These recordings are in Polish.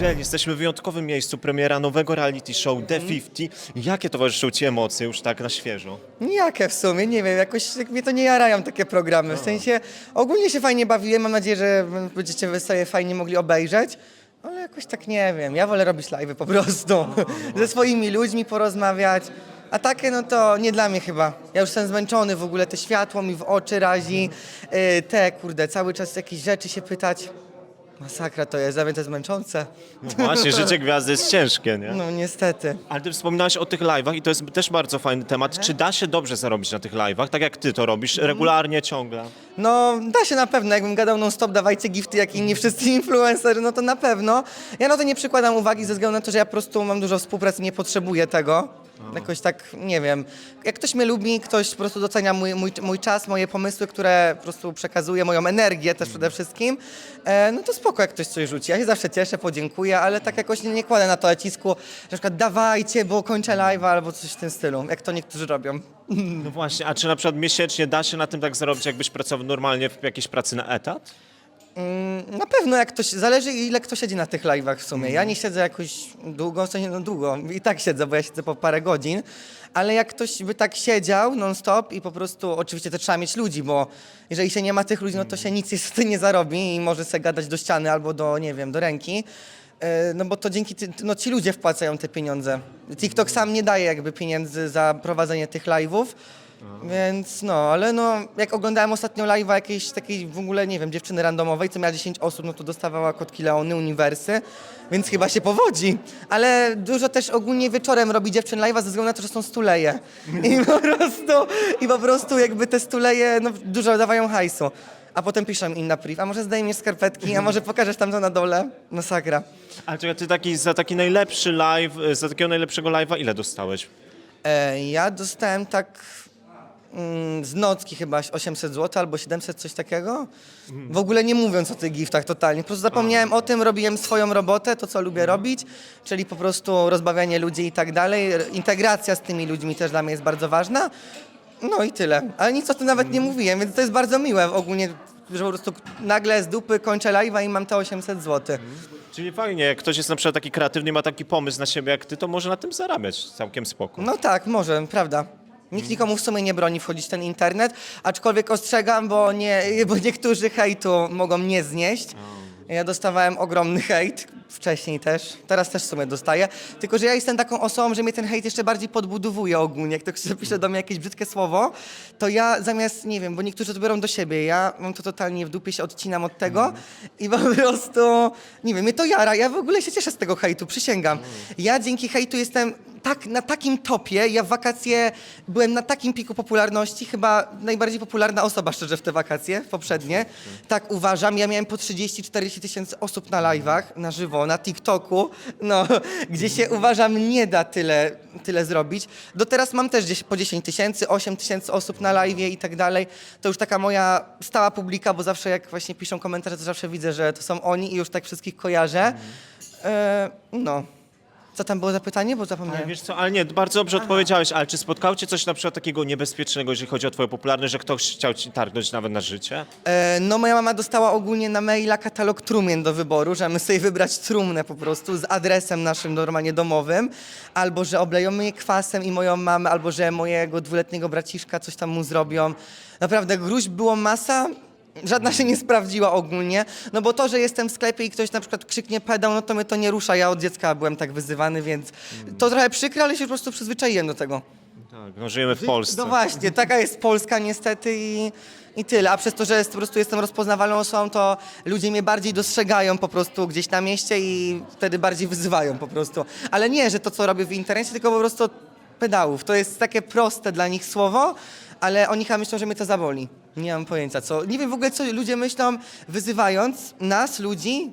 Jill, jesteśmy w wyjątkowym miejscu, premiera nowego reality show The 50. Jakie towarzyszą Ci emocje już tak na świeżo? Nijakie w sumie, nie wiem, jakoś jak mnie to nie jarają takie programy. W sensie ogólnie się fajnie bawiłem, mam nadzieję, że będziecie wy sobie fajnie mogli obejrzeć. Ale jakoś tak nie wiem, ja wolę robić live'y po prostu. Ze swoimi ludźmi porozmawiać. A takie no to nie dla mnie chyba. Ja już jestem zmęczony w ogóle, te światło mi w oczy razi, yy, te kurde, cały czas jakieś rzeczy się pytać. Masakra to jest, dla mnie to jest męczące. No właśnie, życie gwiazdy jest ciężkie, nie? No niestety. Ale Ty wspominałeś o tych live'ach i to jest też bardzo fajny temat. Czy da się dobrze zarobić na tych live'ach, tak jak Ty to robisz, regularnie, ciągle? No, da się na pewno. Jakbym gadał non-stop, dawajcie gifty, jak inni wszyscy influencerzy, no to na pewno. Ja na to nie przykładam uwagi ze względu na to, że ja po prostu mam dużo współpracy, nie potrzebuję tego. Jakoś tak, nie wiem. Jak ktoś mnie lubi, ktoś po prostu docenia mój, mój, mój czas, moje pomysły, które po prostu przekazuję, moją energię też przede wszystkim, e, no to spoko, jak ktoś coś rzuci. Ja się zawsze cieszę, podziękuję, ale tak jakoś nie, nie kładę na to nacisku, że na przykład dawajcie, bo kończę live'a albo coś w tym stylu, jak to niektórzy robią. No właśnie, a czy na przykład miesięcznie da się na tym tak zarobić, jakbyś pracował normalnie w jakiejś pracy na etat? Mm, Na pewno jak ktoś, zależy ile kto siedzi na tych live'ach w sumie. Ja nie siedzę jakoś długo, w sensie no długo, i tak siedzę, bo ja siedzę po parę godzin, ale jak ktoś by tak siedział non-stop i po prostu, oczywiście to trzeba mieć ludzi, bo jeżeli się nie ma tych ludzi, no to się nic niestety nie zarobi i może sobie gadać do ściany albo do, nie wiem, do ręki. E, No bo to dzięki, ty- no ci ludzie wpłacają te pieniądze. TikTok sam nie daje jakby pieniędzy za prowadzenie tych live'ów, więc no, ale no, jak oglądałem ostatnio live'a jakiejś takiej w ogóle, nie wiem, dziewczyny randomowej, co miała 10 osób, no to dostawała kotki Leony, uniwersy, więc chyba się powodzi. Ale dużo też ogólnie wieczorem robi dziewczyn live'a ze względu na to, że są stuleje. I po prostu, i po prostu jakby te stuleje, no dużo dawają hajsu. A potem piszą im na priv, a może zdejmiesz skarpetki, a może pokażesz tam to na dole? Masakra. Ale czekaj, Ty taki, za taki najlepszy live, za takiego najlepszego live'a ile dostałeś? E, ja dostałem tak mm, z nocki chyba 800 zł albo 700, coś takiego. W ogóle nie mówiąc o tych giftach totalnie. Po prostu zapomniałem o tym, robiłem swoją robotę, to co lubię robić, czyli po prostu rozbawianie ludzi i tak dalej. Integracja z tymi ludźmi też dla mnie jest bardzo ważna. No i tyle. Ale nic o tym nawet nie mówiłem, więc to jest bardzo miłe ogólnie, że po prostu nagle z dupy kończę live'a i mam te 800 zł. Czyli fajnie, jak ktoś jest na przykład taki kreatywny, ma taki pomysł na siebie jak Ty, to może na tym zarabiać całkiem spoko. No tak, może, prawda. Nikt nikomu w sumie nie broni wchodzić w ten internet, aczkolwiek ostrzegam, bo, nie, bo niektórzy hejtu mogą nie znieść. Ja dostawałem ogromny hejt wcześniej też, teraz też w sumie dostaję, tylko że ja jestem taką osobą, że mnie ten hejt jeszcze bardziej podbudowuje ogólnie. Jak ktoś pisze do mnie jakieś brzydkie słowo, to ja zamiast, nie wiem, bo niektórzy to biorą do siebie, ja mam to totalnie w dupie, się odcinam od tego i po prostu, nie wiem, mnie to jara, ja w ogóle się cieszę z tego hejtu, przysięgam. Ja dzięki hejtu jestem tak, na takim topie, ja w wakacje byłem na takim piku popularności, chyba najbardziej popularna osoba szczerze w te wakacje poprzednie. Tak uważam, ja miałem po 30-40 tysięcy osób na live'ach, na żywo, na TikToku, no, gdzie się uważam nie da tyle, tyle zrobić. Do teraz mam też gdzieś po 10 tysięcy, 8 tysięcy osób na live i tak dalej. To już taka moja stała publika, bo zawsze jak właśnie piszą komentarze, to zawsze widzę, że to są oni i już tak wszystkich kojarzę. E, no. Co tam było za pytanie, bo Ale zapomniałem. wiesz co, ale nie, bardzo dobrze odpowiedziałeś, ale czy spotkało Cię coś na przykład takiego niebezpiecznego, jeżeli chodzi o Twoją popularność, że ktoś chciał Ci targnąć nawet na życie? E, no moja mama dostała ogólnie na maila katalog trumien do wyboru, że mamy sobie wybrać trumnę po prostu z adresem naszym normalnie domowym, albo że obleją mnie kwasem i moją mamę, albo że mojego dwuletniego braciszka coś tam mu zrobią. Naprawdę gruźb było masa. Żadna się nie sprawdziła ogólnie, no bo to, że jestem w sklepie i ktoś na przykład krzyknie pedał, no to mnie to nie rusza. Ja od dziecka byłem tak wyzywany, więc to trochę przykre, ale się po prostu przyzwyczaiłem do tego. Tak, no żyjemy w Polsce. No właśnie, taka jest Polska niestety i, i tyle. A przez to, że jest, po prostu jestem rozpoznawalną osobą, to ludzie mnie bardziej dostrzegają po prostu gdzieś na mieście i wtedy bardziej wyzywają po prostu. Ale nie, że to, co robię w internecie, tylko po prostu pedałów. To jest takie proste dla nich słowo, ale oni chyba myślą, że mnie to zaboli. Nie mam pojęcia co. Nie wiem w ogóle, co ludzie myślą, wyzywając nas, ludzi.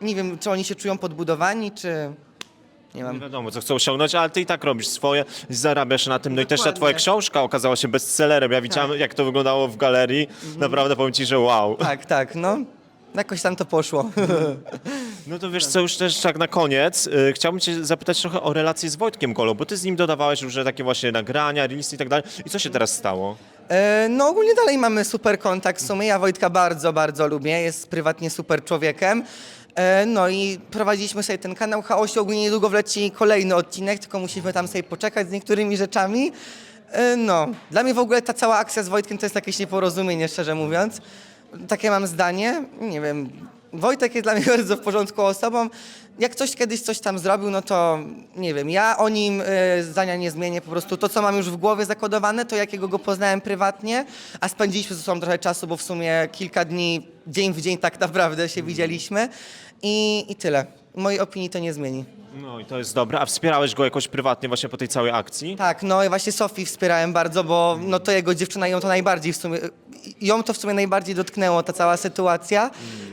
Nie wiem, czy oni się czują podbudowani, czy... Nie Nie mam. wiadomo, co chcą osiągnąć, ale ty i tak robisz swoje, zarabiasz na tym. No i też ta Dokładnie. twoja książka okazała się bestsellerem. Ja widziałem, jak to wyglądało w galerii. Naprawdę powiem ci, że wow. Tak, tak, no. Jakoś tam to poszło. No to wiesz co, już też tak na koniec, y, chciałbym cię zapytać trochę o relacje z Wojtkiem Kolą, bo ty z nim dodawałeś już takie właśnie nagrania, reelsy i tak dalej. I co się teraz stało? E, No ogólnie dalej mamy super kontakt w sumie. Ja Wojtka bardzo, bardzo lubię. Jest prywatnie super człowiekiem. E, No i prowadziliśmy sobie ten kanał Chaosie. Ogólnie niedługo wleci kolejny odcinek, tylko musimy tam sobie poczekać z niektórymi rzeczami. E, No, dla mnie w ogóle ta cała akcja z Wojtkiem to jest jakieś nieporozumienie, szczerze mówiąc. Takie mam zdanie. Nie wiem, Wojtek jest dla mnie bardzo w porządku osobą. Jak ktoś kiedyś coś tam zrobił, no to nie wiem, ja o nim y, zdania nie zmienię. Po prostu to, co mam już w głowie zakodowane, to jakiego go poznałem prywatnie, a spędziliśmy ze sobą trochę czasu, bo w sumie kilka dni, dzień w dzień tak naprawdę się widzieliśmy. I, i tyle. Mojej opinii to nie zmieni. No i to jest dobre. A wspierałeś go jakoś prywatnie właśnie po tej całej akcji? Tak, no i właśnie Sofii wspierałem bardzo, bo no to jego dziewczyna ją to najbardziej w sumie, ją to w sumie najbardziej dotknęło, ta cała sytuacja.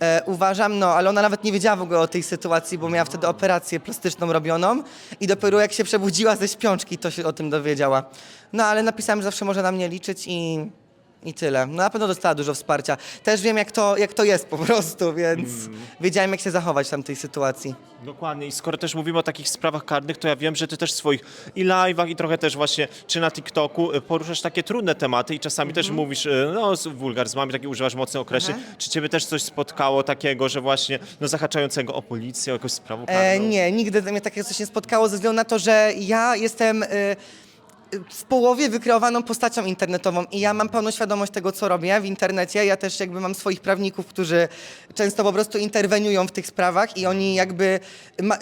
E, uważam, no, ale ona nawet nie wiedziała w ogóle o tej sytuacji, bo miała wtedy operację plastyczną robioną i dopiero jak się przebudziła ze śpiączki, to się o tym dowiedziała. No, ale napisałem, że zawsze może na mnie liczyć i, i tyle. No, na pewno dostała dużo wsparcia. Też wiem, jak to, jak to jest po prostu, więc wiedziałem, jak się zachować w tamtej sytuacji. Dokładnie. I skoro też mówimy o takich sprawach karnych, to ja wiem, że ty też w swoich i live'ach i trochę też właśnie, czy na TikToku y, poruszasz takie trudne tematy i czasami też mówisz, y, no z- wulgaryzmami, takie używasz mocnych określeń. Czy ciebie też coś spotkało takiego, że właśnie, no zahaczającego o policję, o jakąś sprawę karną? E, nie, nigdy mnie takiego coś nie spotkało ze względu na to, że ja jestem e, w połowie wykreowaną postacią internetową i ja mam pełną świadomość tego, co robię w internecie. Ja też jakby mam swoich prawników, którzy często po prostu interweniują w tych sprawach i oni jakby,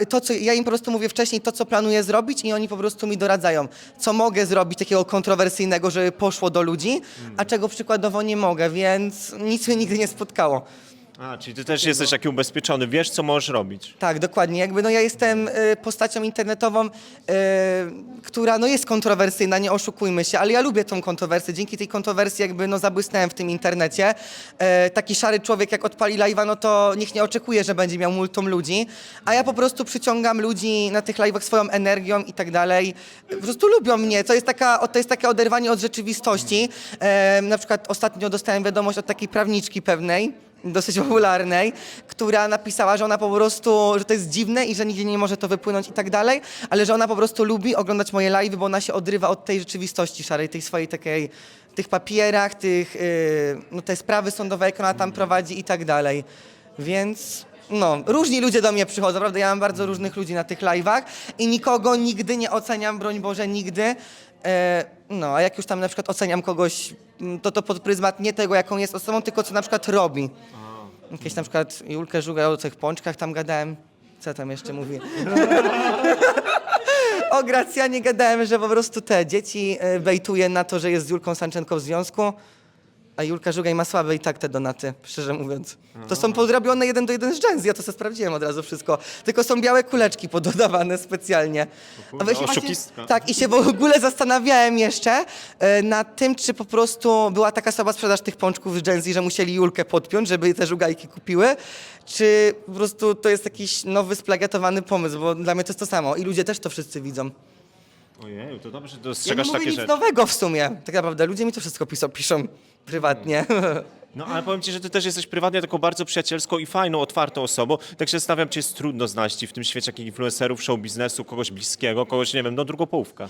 to co, ja im po prostu mówię wcześniej to, co planuję zrobić i oni po prostu mi doradzają, co mogę zrobić takiego kontrowersyjnego, żeby poszło do ludzi, a czego przykładowo nie mogę, więc nic mnie nigdy nie spotkało. A, czyli ty też jesteś taki ubezpieczony, wiesz, co możesz robić. Tak, dokładnie. Jakby no ja jestem y, postacią internetową, y, która no jest kontrowersyjna, nie oszukujmy się, ale ja lubię tą kontrowersję. Dzięki tej kontrowersji jakby no zabłysnąłem w tym internecie. E, taki szary człowiek jak odpali live'a, no to niech nie oczekuje, że będzie miał multum ludzi, a ja po prostu przyciągam ludzi na tych live'ach swoją energią i tak dalej. Po prostu lubią mnie. To jest, taka, to jest takie oderwanie od rzeczywistości. E, na przykład ostatnio dostałem wiadomość od takiej prawniczki pewnej, dosyć popularnej, która napisała, że ona po prostu, że to jest dziwne i że nigdzie nie może to wypłynąć i tak dalej, ale że ona po prostu lubi oglądać moje live'y, bo ona się odrywa od tej rzeczywistości szarej, tej swojej takiej, tych papierach, tych, yy, no te sprawy sądowe, jak ona tam prowadzi i tak dalej. Więc no, różni ludzie do mnie przychodzą, prawda? Ja mam bardzo różnych ludzi na tych live'ach i nikogo nigdy nie oceniam, broń Boże, nigdy. E, no, a jak już tam na przykład oceniam kogoś, to to pod pryzmat nie tego, jaką jest osobą, tylko co na przykład robi. Jakieś na przykład Julkę Żugę o tych pączkach tam gadałem. Co tam jeszcze mówi? o Gracjanie gadałem, że po prostu te dzieci e, bejtuje na to, że jest z Julką Sanczenką w związku. A Julka Żugaj ma słabe i tak te donaty, szczerze mówiąc. To są podrobione jeden do jeden z Gen Z, ja to sobie sprawdziłem od razu wszystko. Tylko są białe kuleczki pododawane specjalnie. kurde, A właśnie- oszukistka. tak, i się w ogóle zastanawiałem jeszcze e, nad tym, czy po prostu była taka słaba sprzedaż tych pączków z Gen Z, że musieli Julkę podpiąć, żeby te żugajki kupiły, czy po prostu to jest jakiś nowy, splagiatowany pomysł, bo dla mnie to jest to samo i ludzie też to wszyscy widzą. Ojej, to dobrze, że Ja nie dostrzegasz mówię takie nic rzeczy. nowego w sumie. Tak naprawdę ludzie mi to wszystko piszą, piszą prywatnie. No ale powiem ci, że ty też jesteś prywatnie taką bardzo przyjacielską i fajną, otwartą osobą. Tak się zastanawiam, czy jest trudno znaleźć w tym świecie takich influencerów, show biznesu, kogoś bliskiego, kogoś, nie wiem, no drugopołówka.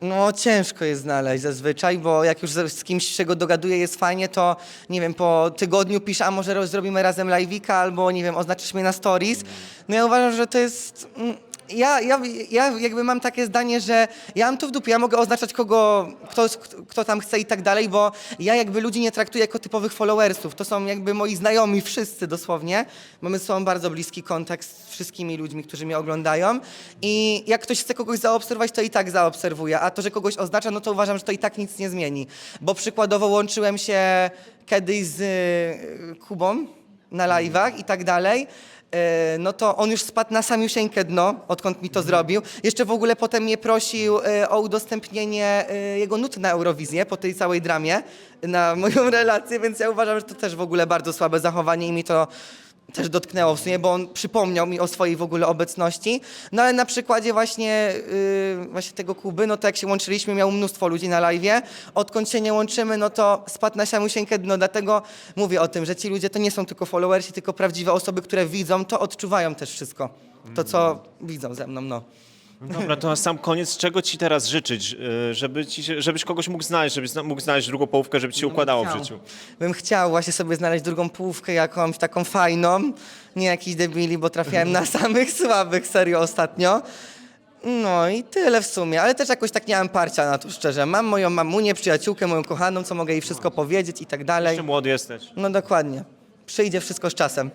No ciężko jest znaleźć zazwyczaj, bo jak już z z kimś się go dogaduję, jest fajnie, to nie wiem, po tygodniu pisze, a może zrobimy razem live'ika, albo nie wiem, oznaczysz mnie na stories. No ja uważam, że to jest... mm, Ja, ja, ja jakby mam takie zdanie, że ja mam to w dupie, ja mogę oznaczać kogo, kto, kto tam chce i tak dalej, bo ja jakby ludzi nie traktuję jako typowych followersów. To są jakby moi znajomi, wszyscy dosłownie. Mamy ze sobą bardzo bliski kontakt z wszystkimi ludźmi, którzy mnie oglądają i jak ktoś chce kogoś zaobserwować, to i tak zaobserwuje, a to, że kogoś oznacza, no to uważam, że to i tak nic nie zmieni. Bo przykładowo łączyłem się kiedyś z y, Kubą na live'ach i tak dalej, e, no to on już spadł na samiusieńkę dno, odkąd mi to zrobił. Jeszcze w ogóle potem mnie prosił e, o udostępnienie e, jego nut na Eurowizję po tej całej dramie na moją relację, więc ja uważam, że to też w ogóle bardzo słabe zachowanie i mi to też dotknęło w sumie, bo on przypomniał mi o swojej w ogóle obecności. No ale na przykładzie właśnie, yy, właśnie tego Kuby, no to jak się łączyliśmy, miał mnóstwo ludzi na live. Odkąd się nie łączymy, no to spadł na siamusieńkę dno. Dlatego mówię o tym, że ci ludzie to nie są tylko followersi, tylko prawdziwe osoby, które widzą, to odczuwają też wszystko. To, co widzą ze mną, no. Dobra, to na sam koniec, czego ci teraz życzyć, y, żeby ci, się- żebyś kogoś mógł znaleźć, żebyś mógł znaleźć drugą połówkę, żeby ci się układało w życiu. Bym chciał właśnie sobie znaleźć drugą połówkę jakąś taką fajną, nie jakiś debili, bo trafiałem na samych słabych serio ostatnio. No i tyle w sumie, ale też jakoś tak nie mam parcia na to szczerze. Mam moją mamunię, przyjaciółkę, moją kochaną, co mogę jej wszystko powiedzieć i tak dalej. Jeszcze młody jesteś. No dokładnie. Przyjdzie wszystko z czasem.